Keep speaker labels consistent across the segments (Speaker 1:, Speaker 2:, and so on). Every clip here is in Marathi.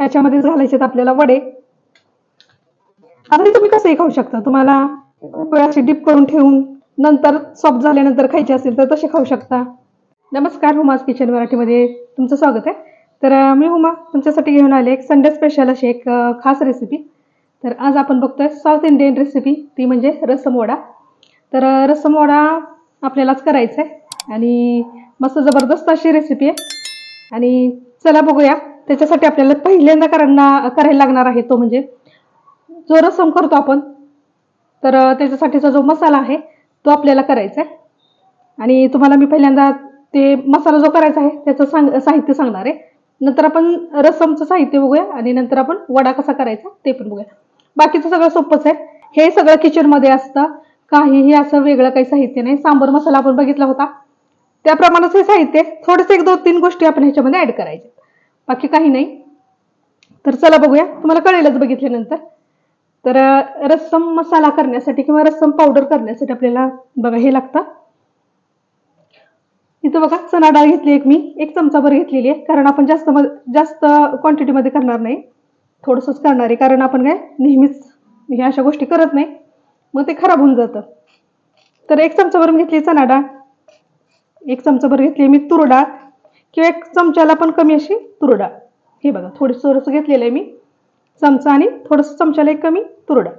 Speaker 1: याच्यामध्येच घालायचे आपल्याला वडे. आता तुम्ही कसंही खाऊ शकता. तुम्हाला वेळाची डिप करून ठेवून नंतर सॉफ्ट झाल्यानंतर खायचे असेल तर तसे खाऊ शकता. नमस्कार हुमाज किचन मराठीमध्ये तुमचं स्वागत आहे. तर मी हुमा तुमच्यासाठी घेऊन आले एक संडे स्पेशल अशी एक खास रेसिपी तर आज आपण बघतोय साऊथ इंडियन रेसिपी ती म्हणजे रसम वडा. तर अं, रसम वडा आपल्यालाच करायचा आहे आणि मस्त जबरदस्त अशी रेसिपी आहे. आणि चला बघूया. त्याच्यासाठी आपल्याला पहिल्यांदा करांना करायला लागणार आहे तो म्हणजे जो रसम करतो आपण. तर त्याच्यासाठीचा जो मसाला आहे तो आपल्याला करायचा आहे. आणि तुम्हाला मी पहिल्यांदा ते मसाला जो करायचा आहे त्याचं सांग साहित्य सांगणार आहे. नंतर आपण रसमचं साहित्य बघूया आणि नंतर आपण वडा कसा करायचा ते पण बघूया. बाकीचं सगळं सोपंच आहे. हे सगळं किचनमध्ये असतं. काहीही असं वेगळं काही साहित्य नाही. सांबर मसाला आपण बघितला होता. त्याप्रमाणेच हे साहित्य थोडंसं एक दोन तीन गोष्टी आपण ह्याच्यामध्ये ऍड करायच्या बाकी काही नाही. तर चला बघूया. तुम्हाला कळेलच बघितल्यानंतर. तर रस्सम मसाला करण्यासाठी किंवा रस्सम पावडर करण्यासाठी आपल्याला बघा हे लागतं. इथं बघा चणा डाळ घेतली एक मी. एक चमचाभर घेतलेली आहे. कारण आपण जास्त म- जास्त क्वांटिटीमध्ये करणार नाही. थोडंसंच करणार आहे. कारण आपण काय नेहमीच ह्या अशा गोष्टी करत नाही. मग ते खराब होऊन जातं. तर एक चमचाभर घेतली चणा डाळ. एक चमचाभर घेतली मी तूर डाळ. किंवा एक चमच्याला पण कमी अशी तूर डाळ हे बघा थोडंसं थोडंसं घेतलेलं आहे मी. चमचा आणि थोडंसं चमच्याला एक कमी तूर डाळ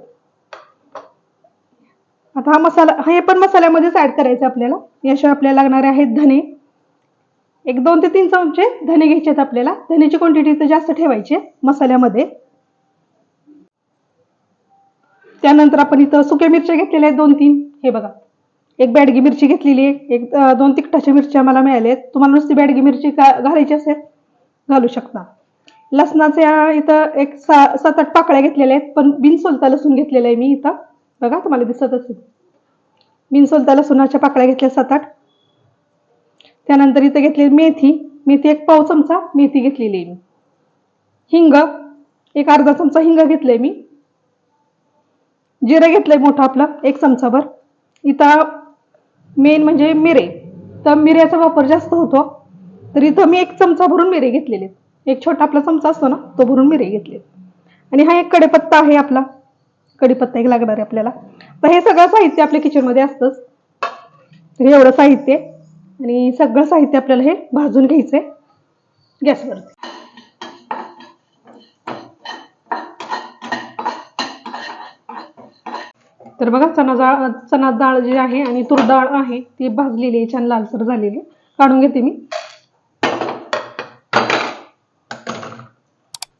Speaker 1: आता हा मसाला हे पण मसाल्यामध्येच ऍड करायचं आपल्याला. याशिवाय आपल्याला लागणारे आहेत धने. एक दोन ते तीन चमचे धने घ्यायचे आहेत आपल्याला. धनेची क्वांटिटी तर जास्त ठेवायची मसाल्यामध्ये. त्यानंतर आपण इथं सुक्या मिरच्या घेतलेल्या आहेत दोन तीन. हे बघा एक बॅडगी मिरची घेतलेली आहे. एक दोन तिखटाच्या मिरच्या मला मिळाल्या आहेत तुम्हाला नुसती बॅडगी मिरची का घालायची असेल घालू शकता. लसणाच्या इथं एक सा सात आठ पाकळ्या घेतलेल्या आहेत पण बिन सोलता लसूण घेतलेलं आहे मी इथं. बघा तुम्हाला दिसत असेल. बिनसोलता लसूणाच्या लसुणाच्या पाकळ्या घेतल्या सात आठ. त्यानंतर इथं घेतली मेथी. मेथी एक पाव चमचा मेथी घेतलेली आहे मी. हिंग एक अर्धा चमचा हिंग घेतलंय मी. जिरं घेतलंय मोठं आपलं एक चमचाभर. इथं मेन म्हणजे मिरे. तर मिऱ्याचा वापर जास्त होतो. तर इथं मी एक चमचा भरून मिरे घेतलेले आहेत. एक छोटा आपला चमचा असतो ना तो भरून मिरे घेतले आणि हा एक कडेपत्ता आहे आपला. कढीपत्ता एक लागणार आहे आपल्याला. तर हे सगळं साहित्य आपल्या किचनमध्ये असतंच. तर हे एवढं साहित्य आणि सगळं साहित्य आपल्याला हे भाजून घ्यायचं आहे गॅसवरती तर बघा चणा डाळ चणा डाळ जी आहे आणि तूर डाळ आहे ती भाजलेली आहे छान लालसर झालेली आहे. काढून घेते मी.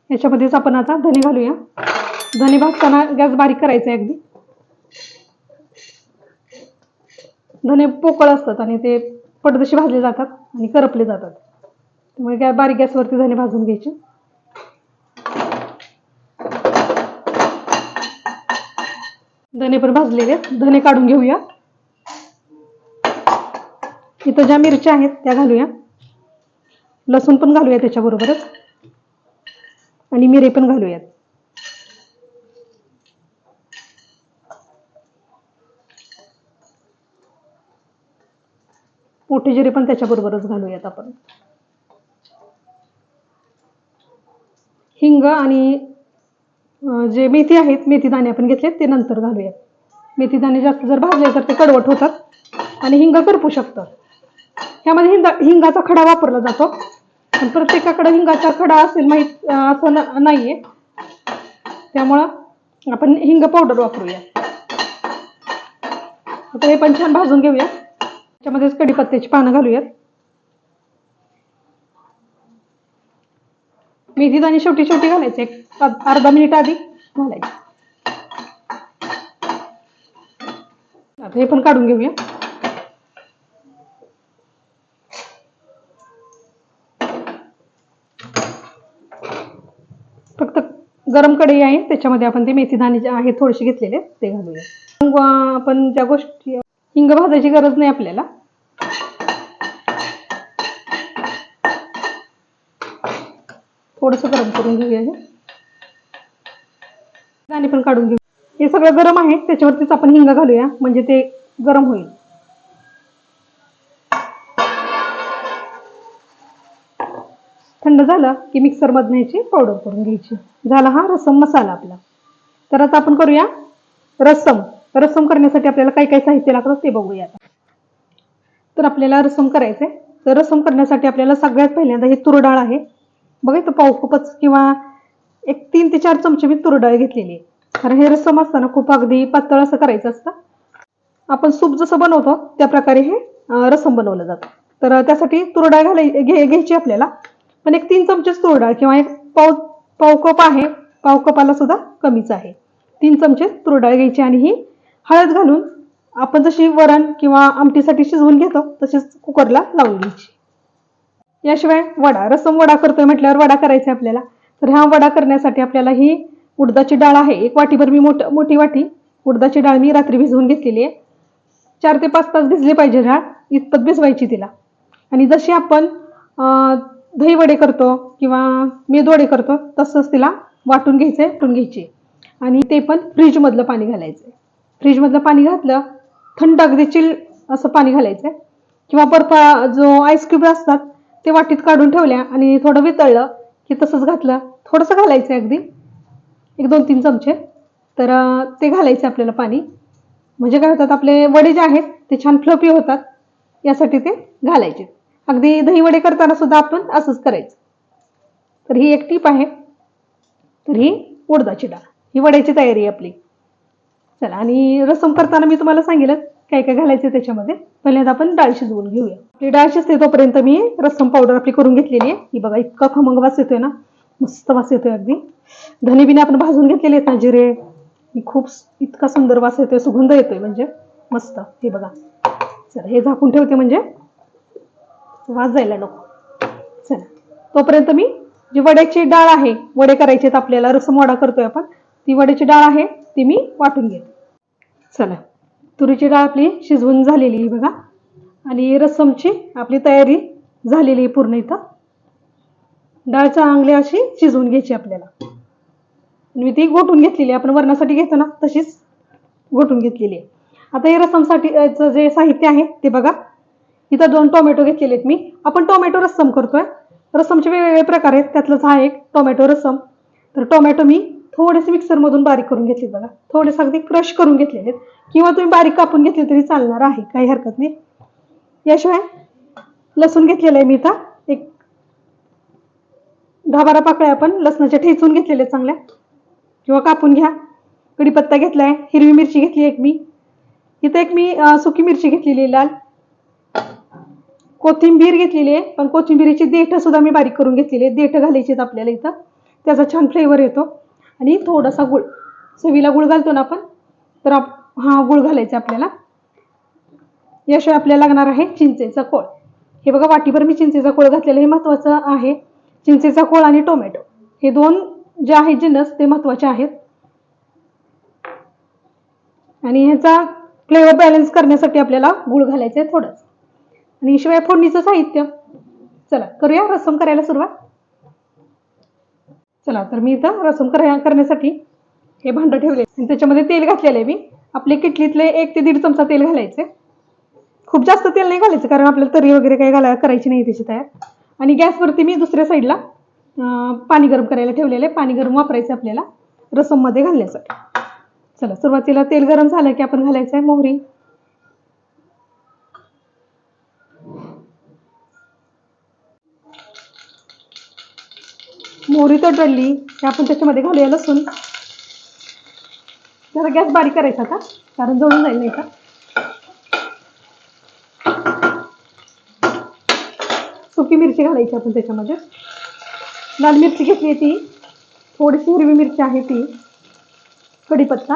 Speaker 1: याच्यामध्येच आपण आता धने घालूया. धने भाजताना गॅस बारीक करायचा आहे अगदी. धने पोकळ असतात आणि ते पडदशी भाजले जातात आणि करपले जातात. त्यामुळे गॅस बारीक गॅसवरती धने भाजून घ्यायचे. धने पण भाजलेले आहेत. धने काढून घेऊया. इथं ज्या मिरच्या आहेत त्या घालूया. लसूण पण घालूया त्याच्याबरोबरच. आणि मिरे पण घालूयात. मोठे जिरे पण त्याच्याबरोबरच घालूयात आपण. हिंग आणि जे मेथी आहेत मेथी दाणे आपण घेतलेत ते नंतर घालूयात. मेथी दाणे जास्त जर भाजले तर ते कडवट होतात आणि हिंग करपू शकतं ह्यामध्ये हिंगा हिंगाचा खडा वापरला जातो. पण प्रत्येकाकडे हिंगाचा खडा असेल माहीत असं नाहीये. त्यामुळं आपण हिंग पावडर वापरूया. आता हे पण छान भाजून घेऊया. त्याच्यामध्येच कढीपत्त्याची पानं घालूयात. मेथी दाणे शेवटी शेवटी घालायचे. एक अर्धा मिनिट आधी. घालायचे आता हे पण काढून घेऊया. फक्त गरम कढई आहे त्याच्यामध्ये आपण ते मेथी दाणे जे आहे थोडेसे घेतलेले ते घालूया. आपण ज्या गोष्टी हिंग भाजायची गरज नाही आपल्याला. थोडस गरम करून घेऊया दाणे पण काढून घेऊ. हे सगळं गरम आहे त्याच्यावरतीच आपण हिंग घालूया म्हणजे ते गरम होईल. थंड झालं की मिक्सरमधनं याची पावडर करून घ्यायची. झाला हा रसम मसाला आपला. तर आता आपण करूया रसम. रसम करण्यासाठी आपल्याला काय काय साहित्य लागतं ते बघूया तर आपल्याला रसम करायचंय. तर रसम करण्यासाठी आपल्याला सगळ्यात पहिल्यांदा हे तुरडाळ आहे. बघा इथं पाव खूपच किंवा एक तीन ते चार चमचे मी तुरडाळ घेतलेली आहे. कारण हे रसम असताना खूप अगदी पातळ असं करायचं असतं. आपण सूप जसं बनवतो त्या प्रकारे हे रसम बनवलं जातं. तर त्यासाठी तुरडाळ घालाय घे घ्यायची आपल्याला. पण एक तीन चमचेच तुरडाळ किंवा एक पाव पाव कप आहे पाव कपाला सुद्धा कमीच आहे. तीन चमचे तुरडाळ घ्यायची आणि ही हळद घालून आपण जशी वरण किंवा आमटीसाठी शिजवून घेतो तशीच कुकरला लावून घ्यायची. याशिवाय वडा रसम वडा करतोय म्हटल्यावर वडा करायचा आपल्याला. तर हा वडा करण्यासाठी आपल्याला ही उडदाची डाळ आहे. एक वाटीभर मी मोठ मोठी वाटी. उडदाची डाळ मी रात्री भिजवून घेतलेली आहे. चार ते पाच तास भिजली पाहिजे डाळ इतपत भिजवायची तिला. आणि जशी आपण दही वडे करतो किंवा मेदवडे करतो तसंच तिला वाटून घ्यायचं वाटून घ्यायची. आणि ते पण फ्रीजमधलं पाणी घालायचं फ्रीजमधलं पाणी घातलं थंड अगदी चिल असं पाणी घालायचं किंवा बर्फा जो आईस क्यूब असतात ते वाटीत काढून ठेवल्या आणि थोडं वितळलं की तसंच घातलं. थोडंसं घालायचं अगदी. एक दोन तीन चमचे. तर ते घालायचे आपल्याला पाणी. म्हणजे काय होतात आपले वडे जे आहेत ते छान फ्लफी होतात. यासाठी ते घालायचे. अगदी दही वडे करताना सुद्धा आपण असंच करायचं. तर ही एक टीप आहे. तर ही उडदाची डाळ. ही वड्याची तयारी आहे आपली. चला आणि रसम करताना मी तुम्हाला सांगितलं काय काय घालायचं त्याच्यामध्ये. पहिल्यांदा आपण डाळ शिजवून घेऊया. आपली डाळ शिजते तोपर्यंत मी रसम पावडर आपली करून घेतलेली आहे. ही बघा इतका खमंग वास येतोय ना. मस्त वास येतोय अगदी. धनेबिने आपण भाजून घेतलेले आहेत ना जिरे. खूप इतका सुंदर वास येतोय सुगंध येतोय म्हणजे. मस्त. हे बघा. चला हे झाकून ठेवते म्हणजे. वास जायला नको. चला. तोपर्यंत मी जी वड्याची डाळ आहे वडे करायचे आहेत आपल्याला रसम वडा करतोय आपण ती वड्याची डाळ आहे ती मी वाटून घेते. चला. तुरीची डाळ आपली शिजवून झालेली आहे बघा. आणि रसमची आपली तयारी झालेली आहे पूर्ण इथं. डाळ चांगली अशी शिजवून घ्यायची आपल्याला. मी ती गोटून घेतलेली आहे. आपण वरणासाठी घेतो ना तशीच गोटून घेतलेली आहे. आता हे रसमसाठी जे साहित्य आहे ते बघा. इथं दोन टोमॅटो घेतलेले आहेत मी. आपण टोमॅटो रस्सम करतोय. रस्समचे वेगवेगळे प्रकार आहेत. त्यातलंच हा एक टोमॅटो रस्सम तर टोमॅटो मी थोडेसे मिक्सरमधून बारीक करून घेतले बघा. थोडेसे अगदी क्रश करून घेतलेले आहेत. किंवा तुम्ही बारीक कापून घेतले तरी चालणार आहे. काही हरकत नाही. याशिवाय लसूण घेतलेलं आहे मी इथं. दहा बारा पाकळ्या आपण लसणाच्या ठेचून घेतलेल्या चांगल्या. किंवा कापून घ्या. कढीपत्ता घेतलाय हिरवी मिरची घेतली एक मी. इथं एक मी सुकी मिरची घेतलेली आहे लाल. कोथिंबीर घेतलेली आहे पण कोथिंबीरीची देठ सुद्धा मी बारीक करून घेतलेली आहे. देठ घालायची आहेत आपल्याला इथं. त्याचा छान फ्लेवर येतो. आणि थोडासा गुळ. चवीला गुळ घालतो ना आपण तर आप हा गुळ घालायचा आपल्याला. याशिवाय आपल्याला लागणार आहे चिंचेचा कोळ. हे बघा वाटीभर मी चिंचेचा कोळ घातलेला हे महत्त्वाचं आहे. चिंचेचा कोळ आणि टोमॅटो हे दोन जे आहेत जिन्नस ते महत्त्वाचे आहेत. आणि ह्याचा फ्लेवर बॅलन्स करण्यासाठी आपल्याला गुळ घालायचं आहे थोडंच आणि शिवाय फोडणीचं साहित्य. चला करूया रसम करायला सुरुवात. चला तर मी इथं रसम करा करण्यासाठी हे भांडं ठेवले. आणि त्याच्यामध्ये तेल घातलेलं आहे मी. आपले किटलीतले एक ते दीड चमचा तेल घालायचे. खूप जास्त तेल नाही घालायचं कारण आपल्याला तरी वगैरे काही घाला करायची नाही त्याची तयार. आणि गॅसवरती मी दुसऱ्या साईडला पाणी गरम करायला ठेवलेलं आहे. पाणी गरम वापरायचं आपल्याला. रसममध्ये घालण्यासाठी चला सुरुवातीला तेल गरम झालं की आपण घालायचं आहे मोहरी. मोहरी तडली की आपण त्याच्यामध्ये घालूया लसूण. जरा गॅस बारीक करायचा का? कारण जळून जाईल नाही का? सुकी मिरची घालायची आपण त्याच्यामध्ये. लाल मिरची घेतली आहे ती. थोडीशी हिरवी मिरची आहे ती. कढीपत्ता.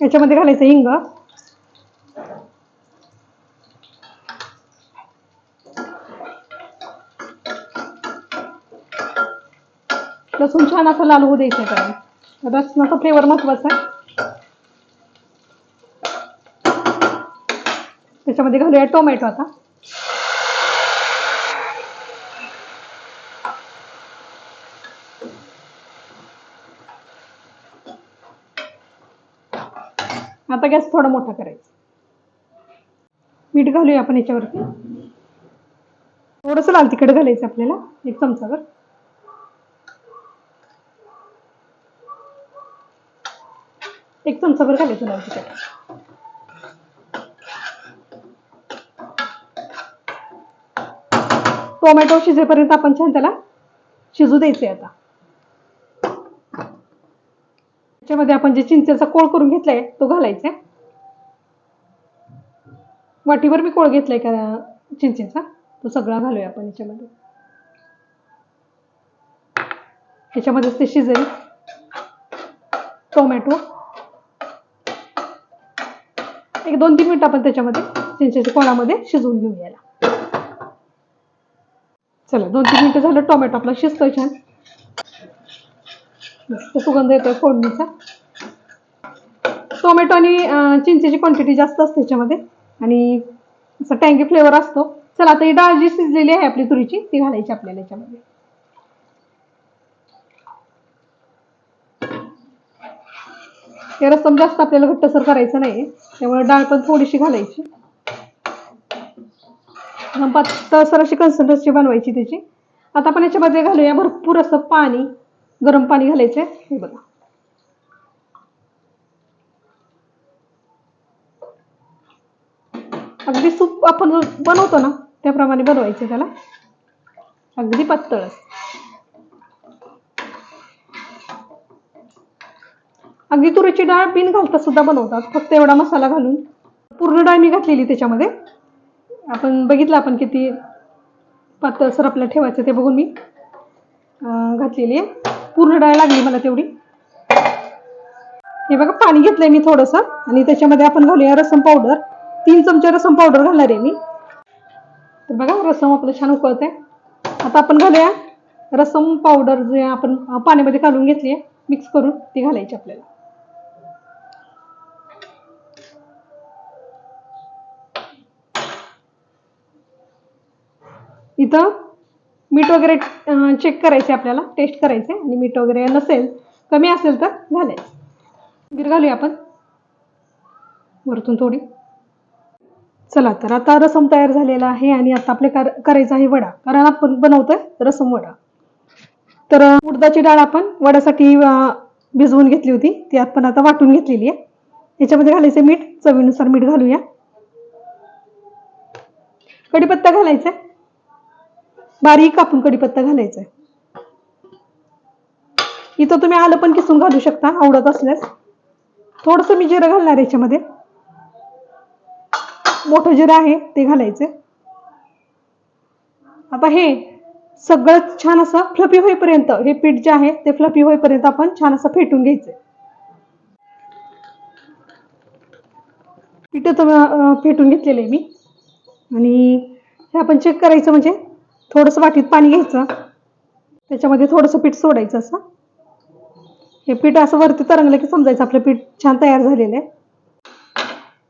Speaker 1: याच्यामध्ये घालायचं हिंग. लसूण छान असं लाल होऊ द्यायचं आहे कारण रसनाचा फ्लेवर महत्त्वाचा आहे. त्याच्यामध्ये घालूया टोमॅटो आता. आता गॅस थोडा मोठा करायचा. मीठ घालूया आपण याच्यावरती. थोडंसं लाल तिखट घालायचं आपल्याला एक चमचावर एक चमचाभर घालायचं लाल तिखट. टोमॅटो शिजेपर्यंत आपण छान त्याला शिजू द्यायचे आता. त्याच्यामध्ये आपण जे चिंचेचा कोळ करून घेतलाय तो घालायचा. वाटीवर मी कोळ घेतलाय का चिंचेचा? तो सगळा घालूया आपण याच्यामध्ये. याच्यामध्येच ते शिजेल. टोमॅटो. एक दोन तीन मिनिट आपण त्याच्यामध्ये चिंचेच्या कोळामध्ये शिजवून घेऊन याला. चला दोन तीन मिनटं झालं टोमॅटो आपला शिजतोय छान. मस्त सुगंध येतोय फोडणीचा. टोमॅटो आणि चिंचेची क्वांटिटी जास्त असते त्याच्यामध्ये आणि असं टँगी फ्लेवर असतो. चला आता ही डाळ जी शिजलेली आहे आपली तुरीची ती घालायची आपल्याला याच्यामध्ये. हे रस्सम जास्त आपल्याला घट्टसर करायचं नाही त्यामुळे डाळ पण थोडीशी घालायची. पातळसर अशी कन्सिस्टन्सी बनवायची त्याची. आता आपण याच्यामध्ये घालूया. भरपूर असं पाणी गरम पाणी घालायचं हे बघा. अगदी सूप आपण बनवतो ना त्याप्रमाणे बनवायचं त्याला. अगदी पातळ अगदी तुरीची डाळ बिन घालता सुद्धा बनवतात. फक्त एवढा मसाला घालून. पूर्ण डाळ मी घातलेली त्याच्यामध्ये. आपण बघितलं आपण किती पातळसर आपल्याला ठेवायचं ते बघून मी घातलेली आहे. पूर्ण डाळ लागली मला तेवढी. हे बघा पाणी घेतलंय मी थोडंसं आणि त्याच्यामध्ये आपण घालूया रसम पावडर. तीन चमचे रसम पावडर घालणार आहे मी. तर बघा रसम आपलं छान उकळत आहे आता आपण घालूया रसम पावडर जे आपण पाण्यामध्ये घालून घेतली आहे मिक्स करून ती घालायची आपल्याला. इथं मीठ वगैरे चेक करायचे आपल्याला टेस्ट करायचे आणि मीठ वगैरे नसेल कमी असेल तर घालायचं. मीठ घालूया आपण. वरतून थोडी. चला तर आता रसम तयार झालेला आहे आणि आता आपले कर करायचं आहे वडा. कारण आपण बनवतोय रसम वडा. तर उडदाची डाळ आपण वड्यासाठी भिजवून घेतली होती. ती आपण आता वाटून घेतलेली आहे. याच्यामध्ये घालायचं मीठ. चवीनुसार मीठ घालूया. कढीपत्ता घालायचा आहे बारीक कापून कडीपत्ता घालायचा आहे इथं तुम्ही आलं पण किसून घालू शकता आवडत असल्यास. थोडंसं मी जिरं घालणार आहे याच्यामध्ये. मोठं जिरं आहे ते घालायचे आता हे सगळं छान असं फ्लफी होईपर्यंत हे पीठ जे आहे ते फ्लफी होईपर्यंत आपण छान असं फेटून घ्यायचं पीठ तर फेटून घेतलेलं आहे मी. आणि हे आपण चेक करायचं म्हणजे थोडंसं वाटीत पाणी घ्यायचं. त्याच्यामध्ये थोडंसं पीठ सोडायचं असं. हे पीठ असं वरती तरंगलं की समजायचं. आपलं पीठ छान तयार झालेलं आहे.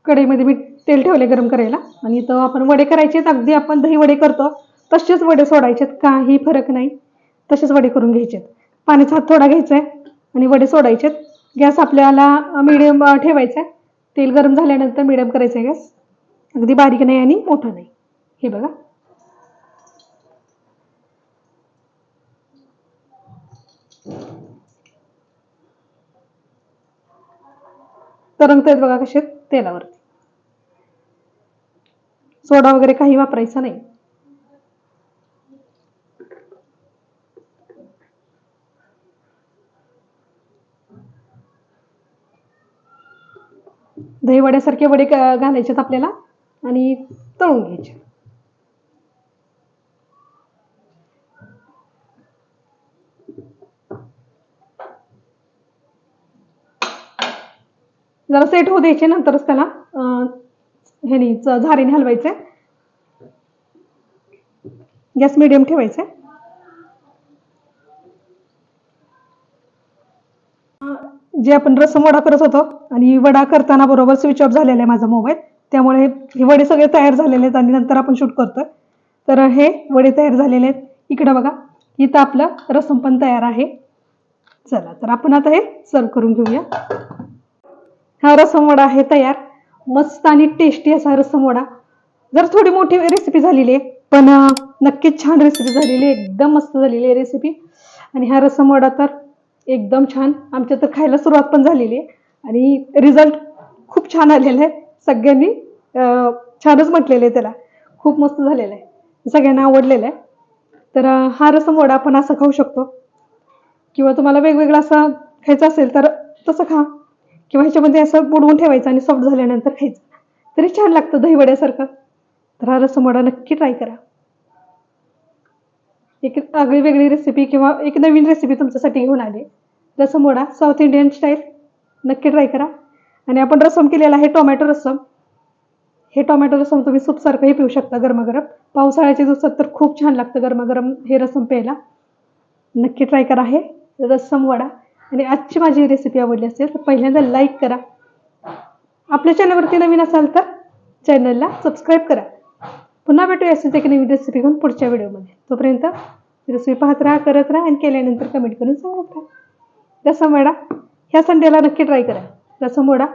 Speaker 1: कढईमध्ये मी तेल ठेवले गरम करायला. आणि इथं आपण वडे करायचे अगदी आपण दही वडे करतो. तसेच वडे सोडायचेत काही फरक नाही. तसेच वडे करून घ्यायचेत पाण्याचा हात थोडा घ्यायचा आहे. आणि वडे सोडायचेत गॅस आपल्याला मिडियम ठेवायचा आहे. तेल गरम झाल्यानंतर मिडियम करायचं आहे गॅस. अगदी बारीक नाही आणि मोठा नाही. हे बघा. तरंगतायत बघा कसे तेलावरती. सोडा वगैरे काही वापरायचा नाही. दहीवड्यासारखे वडे घालायचेत आपल्याला आणि तळून घ्यायचे. जरा सेट होऊ द्यायचे नंतरच त्याला ह्यानी झारीने हलवायचे गॅस मिडियम ठेवायचे जे आपण रसम वडा करत होतो आणि वडा करताना बरोबर स्विच ऑफ झालेला आहे माझा मोबाईल त्यामुळे हे वडे सगळे तयार झालेले आहेत आणि नंतर आपण शूट करतोय. तर हे वडे तयार झालेले आहेत. इकडं बघा इथं आपलं रसम पण तयार आहे. चला तर आपण आता हे सर्व करून घेऊया. हा रसमवडा आहे तयार. मस्त आणि टेस्टी असा रसमवडा जर थोडी मोठी रेसिपी झालेली आहे पण नक्कीच छान रेसिपी झालेली आहे. एकदम मस्त झालेली आहे रेसिपी आणि हा रसमवडा तर एकदम छान. आमच्या तर खायला सुरुवात पण झालेली आहे. आणि रिझल्ट खूप छान आलेला आहे. सगळ्यांनी छानच म्हटलेलं आहे त्याला. खूप मस्त झालेलं आहे. सगळ्यांना आवडलेलं आहे. तर हा रसमवडा आपण असं खाऊ शकतो. किंवा तुम्हाला वेगवेगळा असं खायचं असेल तर तसं खा. किंवा ह्याच्यामध्ये असं बुडवून ठेवायचं आणि सॉफ्ट झाल्यानंतर खायचं. तरी छान लागतं दहीवड्यासारखं. तर हा रसम वडा नक्की ट्राय करा. एक आगळी वेगळी रेसिपी किंवा एक नवीन रेसिपी तुमच्यासाठी घेऊन आली. रसमोडा साऊथ इंडियन स्टाईल नक्की ट्राय करा. आणि आपण रसम केलेला आहे टोमॅटो रसम. हे टोमॅटो रसम तुम्ही सूपसारखंही पिऊ शकता गरमागरम. पावसाळ्याच्या दिवसात तर खूप छान लागतं गरमागरम हे रसम प्यायला. नक्की ट्राय करा हे. रसम वडा. आणि आजची माझी रेसिपी आवडली असेल तर पहिल्यांदा लाईक करा. आपल्या चॅनलवरती नवीन असाल तर चॅनलला सबस्क्राईब करा. पुन्हा भेटूया असेच एक नवीन रेसिपी घेऊन पुढच्या व्हिडिओमध्ये. तोपर्यंत रेसिपी पाहत राहा करत राहा आणि केल्यानंतर कमेंट करून सांगत राहा. रसम वडा ह्या संडेला नक्की ट्राय करा. रसम वडा